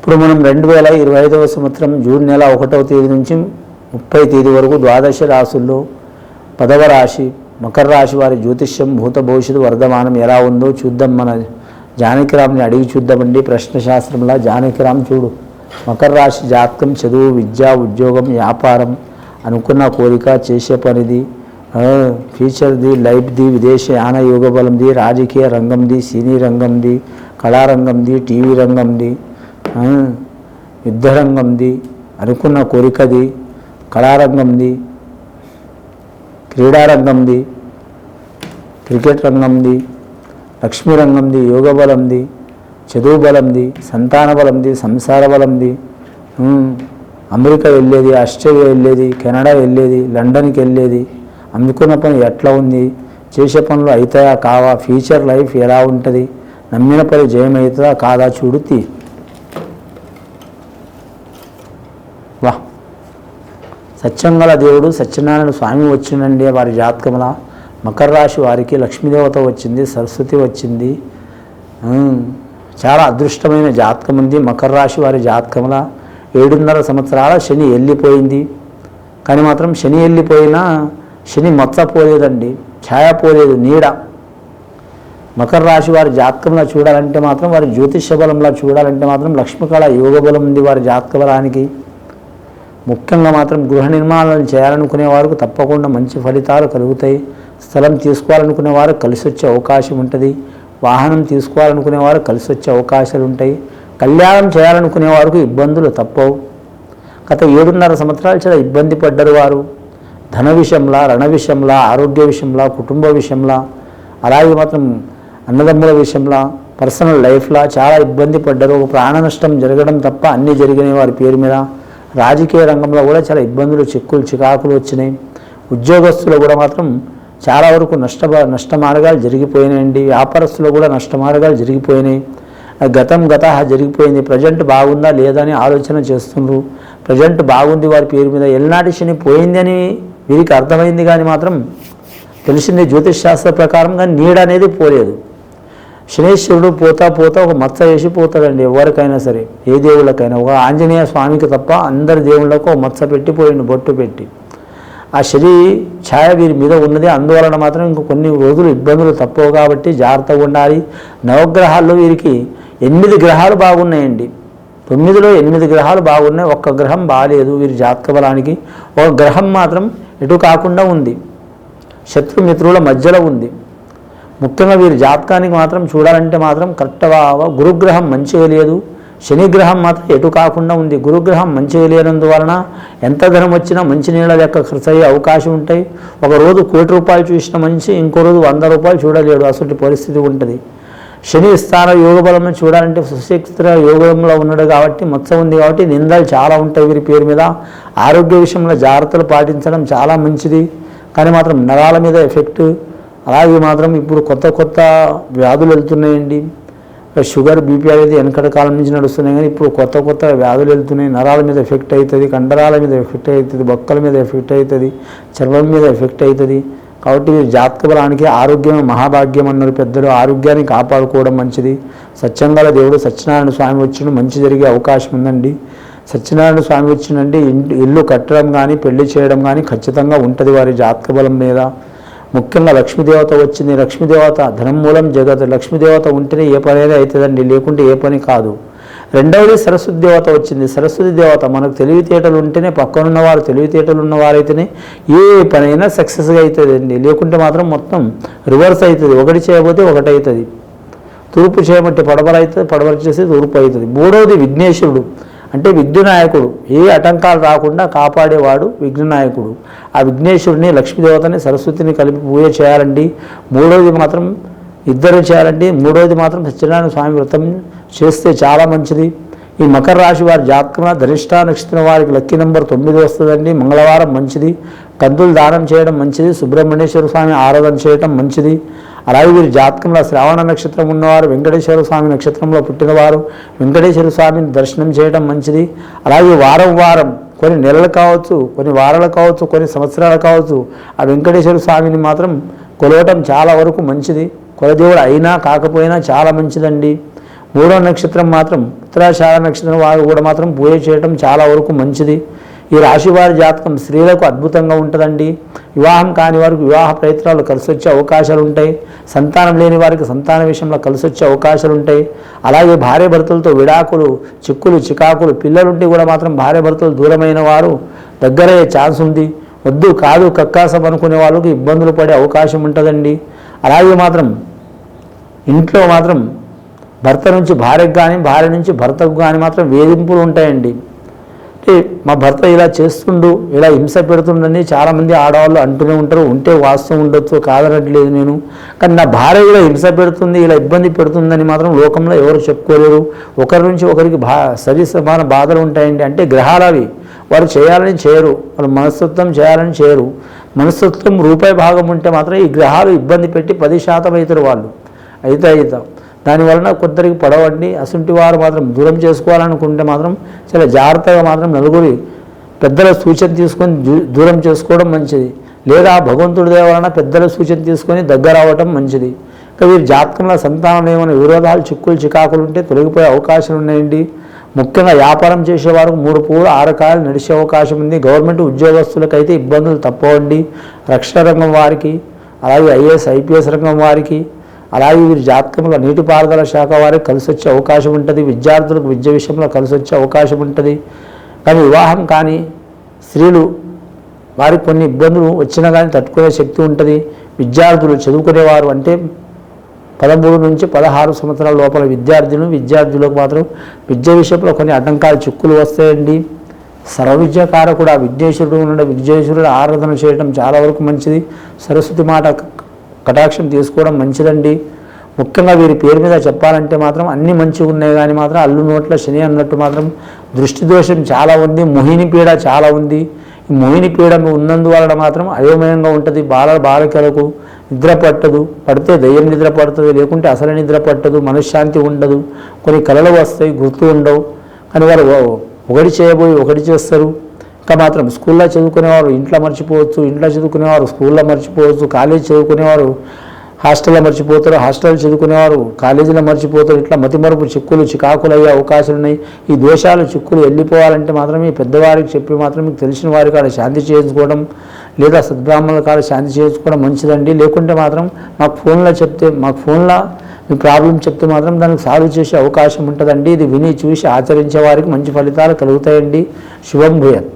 ఇప్పుడు మనం రెండు వేల ఇరవై ఐదవ సంవత్సరం జూన్ నెల ఒకటవ తేదీ నుంచి ముప్పై తేదీ వరకు ద్వాదశ రాశుల్లో పదవ రాశి మకర రాశి వారి జ్యోతిష్యం భూత భవిష్యత్తు వర్ధమానం ఎలా ఉందో చూద్దాం మన జానకిరామ్ని అడిగి చూద్దామండి. ప్రశ్నశాస్త్రంలా జానకిరామ్ చూడు. మకర రాశి జాతకం చదువు విద్య ఉద్యోగం వ్యాపారం అనుకున్న కోరిక చేసే పనిది ఫ్యూచర్ది లైఫ్ది విదేశయాన యోగ బలంది రాజకీయ రంగంది సినీ రంగంది కళారంగంది టీవీ రంగంది యుద్ధరంగంది యుద్ధ రంగంది అనుకున్న కోరికది కళారంగంది క్రీడారంగంది క్రికెట్ రంగంది లక్ష్మీ రంగంది యోగ బలంది చదువు బలంది సంతాన బలంది సంసార బలంది అమెరికా వెళ్ళేది ఆస్ట్రేలియా వెళ్ళేది కెనడా వెళ్ళేది లండన్కి వెళ్ళేది అందుకున్న పని ఎట్లా ఉంది చేసే పనులు అవుతాయా కావా ఫ్యూచర్ లైఫ్ ఎలా ఉంటుంది నమ్మిన పని జయం అవుతుందా కాదా చూడు సత్యంగల దేవుడు సత్యనారాయణ స్వామి వచ్చిందండి వారి జాతకముల మకర రాశి వారికి లక్ష్మీదేవత వచ్చింది సరస్వతి వచ్చింది. చాలా అదృష్టమైన జాతకం ఉంది. మకర రాశి వారి జాతకముల ఏడున్నర సంవత్సరాల శని వెళ్ళిపోయింది కానీ మాత్రం శని వెళ్ళిపోయినా శని మచ్చ పోలేదండి ఛాయ పోలేదు నీడ. మకర రాశి వారి జాతకంలో చూడాలంటే మాత్రం వారి జ్యోతిష బలంలో చూడాలంటే మాత్రం లక్ష్మీకళ యోగ బలం ఉంది వారి జాతక బలానికి. ముఖ్యంగా మాత్రం గృహ నిర్మాణాలు చేయాలనుకునే వారికి తప్పకుండా మంచి ఫలితాలు కలుగుతాయి. స్థలం తీసుకోవాలనుకునే వారు కలిసి వచ్చే అవకాశం ఉంటుంది. వాహనం తీసుకోవాలనుకునే వారు కలిసి వచ్చే అవకాశాలు ఉంటాయి. కళ్యాణం చేయాలనుకునే వారికి ఇబ్బందులు తప్పవు. గత ఏడున్నర సంవత్సరాలు చాలా ఇబ్బంది పడ్డారు వారు. ధన విషయంలా రణ విషయంలా ఆరోగ్య విషయంలా కుటుంబ విషయంలా అలాగే మాత్రం అన్నదమ్ముల విషయంలో పర్సనల్ లైఫ్లా చాలా ఇబ్బంది పడ్డారు. ఒక ప్రాణ నష్టం జరగడం తప్ప అన్నీ జరిగినాయి వారి పేరు మీద. రాజకీయ రంగంలో కూడా చాలా ఇబ్బందులు చిక్కులు చికాకులు వచ్చినాయి. ఉద్యోగస్తులు కూడా మాత్రం చాలా వరకు నష్ట నష్ట మార్గాలు జరిగిపోయినాయండి. వ్యాపారస్తులు కూడా నష్ట మార్గాలు జరిగిపోయినాయి. గతం గత జరిగిపోయింది. ప్రజెంట్ బాగుందా లేదా అని ఆలోచన చేస్తున్నారు ప్రజెంట్ బాగుంది వారి పేరు మీద. ఎల్నాటి శని పోయింది అని వీరికి అర్థమైంది కానీ మాత్రం తెలిసింది జ్యోతిష్ శాస్త్ర ప్రకారం కానీ నీడ అనేది పోలేదు. శనేశ్వరుడు పోతా పోతా ఒక మచ్చ వేసి పోతాడండి ఎవరికైనా సరే ఏ దేవుళ్ళకైనా. ఒక ఆంజనేయ స్వామికి తప్ప అందరి దేవుళ్ళకు ఒక మచ్చ పెట్టి పోయిండు బొట్టు పెట్టి. ఆ శని ఛాయ వీరి మీద ఉన్నది అందువలన మాత్రం ఇంక కొన్ని రోజులు ఇబ్బందులు తప్పవు కాబట్టి జాగ్రత్తగా ఉండాలి. నవగ్రహాల్లో వీరికి ఎనిమిది గ్రహాలు బాగున్నాయండి. తొమ్మిదిలో ఎనిమిది గ్రహాలు బాగున్నాయి ఒక్క గ్రహం బాగాలేదు వీరి జాతక బలానికి. ఒక గ్రహం మాత్రం ఎటు కాకుండా ఉంది. శత్రుమిత్రుల మధ్యలో ఉంది. ముఖ్యంగా వీరి జాతకానికి మాత్రం చూడాలంటే మాత్రం కరెక్ట్గా గురుగ్రహం మంచిగా లేదు. శనిగ్రహం మాత్రం ఎటు కాకుండా ఉంది. గురుగ్రహం మంచిగా లేనందువలన ఎంత ధనం వచ్చినా మంచి నీళ్ళ లెక్క ఖర్చు అయ్యే అవకాశం ఉంటాయి. ఒక రోజు కోటి రూపాయలు చూసిన మంచి ఇంకో రోజు వంద రూపాయలు చూడలేడు. అసలు పరిస్థితి ఉంటుంది. శని స్థాన యోగ బలం చూడాలంటే సుశక్తి యోగంలో ఉన్నాడు కాబట్టి మత్స ఉంది కాబట్టి నిందలు చాలా ఉంటాయి వీరి పేరు మీద. ఆరోగ్య విషయంలో జాగ్రత్తలు పాటించడం చాలా మంచిది. కానీ మాత్రం నరాల మీద ఎఫెక్ట్. అలాగే మాత్రం ఇప్పుడు కొత్త కొత్త వ్యాధులు వెళ్తున్నాయండి. షుగర్ బీపీ అనేది వెనకటి కాలం నుంచి నడుస్తున్నాయి కానీ ఇప్పుడు కొత్త కొత్త వ్యాధులు వెళ్తున్నాయి. నరాల మీద ఎఫెక్ట్ అవుతుంది కండరాల మీద ఎఫెక్ట్ అవుతుంది బొక్కల మీద ఎఫెక్ట్ అవుతుంది చర్మం మీద ఎఫెక్ట్ అవుతుంది. కాబట్టి జాతక బలానికి ఆరోగ్యమే మహాభాగ్యం అన్నారు పెద్దలు. ఆరోగ్యాన్ని కాపాడుకోవడం మంచిది. సత్యంగల దేవుడు సత్యనారాయణ స్వామి వచ్చిన మంచి జరిగే అవకాశం ఉందండి. సత్యనారాయణ స్వామి వచ్చిందంటే ఇల్లు కట్టడం కానీ పెళ్ళి చేయడం కానీ ఖచ్చితంగా ఉంటుంది వారి జాతక బలం మీద. ముఖ్యంగా లక్ష్మీదేవత వచ్చింది. లక్ష్మీదేవత ధనం మూలం జగత్. లక్ష్మీదేవత ఉంటేనే ఏ పని అయినా అవుతుందండి. లేకుంటే ఏ పని కాదు. రెండవది సరస్వతి దేవత వచ్చింది. సరస్వతి దేవత మనకు తెలివితేటలు ఉంటేనే పక్కనున్న వారు తెలివితేటలు ఉన్నవారైతేనే ఏ పనైనా సక్సెస్గా అవుతుందండి. లేకుంటే మాత్రం మొత్తం రివర్స్ అవుతుంది. ఒకటి చేయకపోతే ఒకటి అవుతుంది. తూర్పు చేయబట్టి పడవర అవుతుంది పడవర చేసి తూర్పు అవుతుంది. మూడవది విఘ్నేశ్వరుడు. అంటే విఘ్ననాయకుడు. ఏ ఆటంకాలు రాకుండా కాపాడేవాడు విఘ్ననాయకుడు. ఆ విఘ్నేశ్వరుని లక్ష్మీదేవతని సరస్వతిని కలిపి పూజ చేయాలండి. మూడవది మాత్రం ఇద్దరు చేయాలండి. మూడవది మాత్రం సత్యనారాయణ స్వామి వ్రతం చేస్తే చాలా మంచిది. ఈ మకర రాశి వారి జాతకంలో ధనిష్ట నక్షత్రం వారికి లక్కీ నెంబర్ తొమ్మిది వస్తుందండి. మంగళవారం మంచిది. కందులు దానం చేయడం మంచిది. సుబ్రహ్మణ్యేశ్వర స్వామి ఆరాధన చేయడం మంచిది. అలాగే వీరి జాతకంలో శ్రావణ నక్షత్రం ఉన్నవారు వెంకటేశ్వర స్వామి నక్షత్రంలో పుట్టినవారు వెంకటేశ్వర స్వామిని దర్శనం చేయడం మంచిది. అలాగే వారం వారం కొన్ని నెలలు కావచ్చు కొన్ని వారాలు కావచ్చు కొన్ని సంవత్సరాలు కావచ్చు ఆ వెంకటేశ్వర స్వామిని మాత్రం కొలవటం చాలా వరకు మంచిది. కులదేవుడు అయినా కాకపోయినా చాలా మంచిదండి. మూడో నక్షత్రం మాత్రం ఉత్తరాషాఢ నక్షత్రం వారు కూడా మాత్రం పూజ చేయటం చాలా వరకు మంచిది. ఈ రాశివారి జాతకం స్త్రీలకు అద్భుతంగా ఉంటుందండి. వివాహం కాని వారికి వివాహ ప్రయత్నాలు కలిసి వచ్చే అవకాశాలు ఉంటాయి సంతానం లేని వారికి సంతాన విషయంలో కలిసి వచ్చే అవకాశాలు ఉంటాయి అలాగే భార్య భర్తలతో విడాకులు చిక్కులు చికాకులు పిల్లలుండి కూడా మాత్రం భార్య భర్తలు దూరమైన వారు దగ్గరయ్యే ఛాన్స్ ఉంది వద్దు కాదు కక్కాసం అనుకునే వాళ్ళకి ఇబ్బందులు పడే అవకాశం ఉంటుందండి. అలాగే మాత్రం ఇంట్లో మాత్రం భర్త నుంచి భార్యకు కానీ భార్య నుంచి భర్తకు కానీ మాత్రం వేధింపులు ఉంటాయండి కాబట్టి మా భర్త ఇలా చేస్తుండు ఇలా హింస పెడుతుండని చాలామంది ఆడవాళ్ళు అంటూనే ఉంటారు. ఉంటే వాస్తవం ఉండొచ్చు కాదనట్లేదు నేను. కానీ నా భార్య ఇలా హింస పెడుతుంది ఇలా ఇబ్బంది పెడుతుందని మాత్రం లోకంలో ఎవరు చెప్పుకోలేరు. ఒకరి నుంచి ఒకరికి బా సరి సమాన బాధలు ఉంటాయండి. అంటే గ్రహాలు అవి. వారు చేయాలని చేయరు. వాళ్ళు మనస్తత్వం చేయాలని చేయరు. మనస్తత్వం రూపాయి భాగం ఉంటే మాత్రం ఈ గ్రహాలు ఇబ్బంది పెట్టి పది శాతం అవుతారు వాళ్ళు. అయితే అవుతాం దానివలన కొందరికి పడవండి అసంటి వారు మాత్రం దూరం చేసుకోవాలనుకుంటే మాత్రం చాలా జాగ్రత్తగా మాత్రం నలుగురి పెద్దల సూచన తీసుకొని దూ- దూరం చేసుకోవడం మంచిది. లేదా భగవంతుడి వలన పెద్దల సూచన తీసుకొని దగ్గర అవ్వటం మంచిది. ఇంకా వీరి జాతకంలో సంతానం ఏమైనా విరోధాలు చిక్కులు చికాకులు ఉంటే తొలగిపోయే అవకాశాలు ఉన్నాయండి. ముఖ్యంగా వ్యాపారం చేసేవారు మూడు పూలు ఆరు కాయలు నడిచే అవకాశం ఉంది. గవర్నమెంట్ ఉద్యోగస్తులకైతే ఇబ్బందులు తప్పవండి. రక్షణ రంగం వారికి అలాగే ఐఏఎస్ ఐపీఎస్ రంగం వారికి అలాగే వీరి జాతకంలో నీటిపారుదల శాఖ వారికి కలిసి వచ్చే అవకాశం ఉంటుంది విద్యార్థులకు విద్య విషయంలో కలిసి వచ్చే అవకాశం ఉంటుంది. కానీ వివాహం కానీ స్త్రీలు వారికి కొన్ని ఇబ్బందులు వచ్చినా కానీ తట్టుకునే శక్తి ఉంటుంది. విద్యార్థులు చదువుకునేవారు అంటే పదమూడు నుంచి పదహారు సంవత్సరాల లోపల విద్యార్థులు విద్యార్థులకు మాత్రం విద్య విషయంలో కొన్ని ఆటంకాలు చిక్కులు వస్తాయండి. సర్వవిద్యాకారకుడు ఆ విఘ్నేశ్వరుడు ఉన్న విఘ్నేశ్వరుడు ఆరాధన చేయడం చాలా వరకు మంచిది. సరస్వతి మాట కటాక్షం తీసుకోవడం మంచిదండి. ముఖ్యంగా వీరి పేరు మీద చెప్పాలంటే మాత్రం అన్ని మంచిగా ఉన్నాయి కానీ మాత్రం అల్లు నోట్ల శని అన్నట్టు మాత్రం దృష్టి దోషం చాలా ఉంది మోహిని పీడ చాలా ఉంది. ఈ మోహిని పీడ ఉన్నందువలన మాత్రం అయోమయంగా ఉంటుంది. బాల బాలికలకు నిద్ర పట్టదు. పడితే దయ్యం నిద్ర పడుతుంది లేకుంటే అసలు నిద్ర పట్టదు మనశ్శాంతి ఉండదు. కొన్ని కళలు వస్తాయి గుర్తు ఉండవు. కానీ వారు ఒకటి చేయబోయి ఒకటి చేస్తారు. ఇంకా మాత్రం స్కూల్లో చదువుకునేవారు ఇంట్లో మర్చిపోవచ్చు ఇంట్లో చదువుకునేవారు స్కూల్లో మర్చిపోవచ్చు కాలేజ్ చదువుకునేవారు హాస్టల్లో మర్చిపోతారు హాస్టల్ చదువుకునేవారు కాలేజీలో మర్చిపోతారు. ఇట్లా మతిమరుపు చిక్కులు చికాకులు అయ్యే అవకాశాలు ఉన్నాయి. ఈ దోషాలు చిక్కులు వెళ్ళిపోవాలంటే మాత్రమే పెద్దవారికి చెప్పి మాత్రం మీకు తెలిసిన వారి కాడ శాంతి చేయించుకోవడం లేదా సద్బ్రాహ్మణుల కాడ శాంతి చేయించుకోవడం మంచిదండి. లేకుంటే మాత్రం మాకు ఫోన్లో చెప్తే మాకు ఫోన్లో మీ ప్రాబ్లం చెప్తే మాత్రం దానికి సాల్వ్ చేసే అవకాశం ఉంటుందండి. ఇది విని చూసి ఆచరించే వారికి మంచి ఫలితాలు కలుగుతాయండి. శుభం భూయత్.